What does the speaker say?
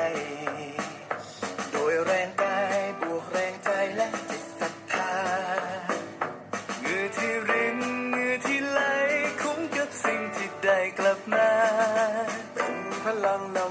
้ i lang nam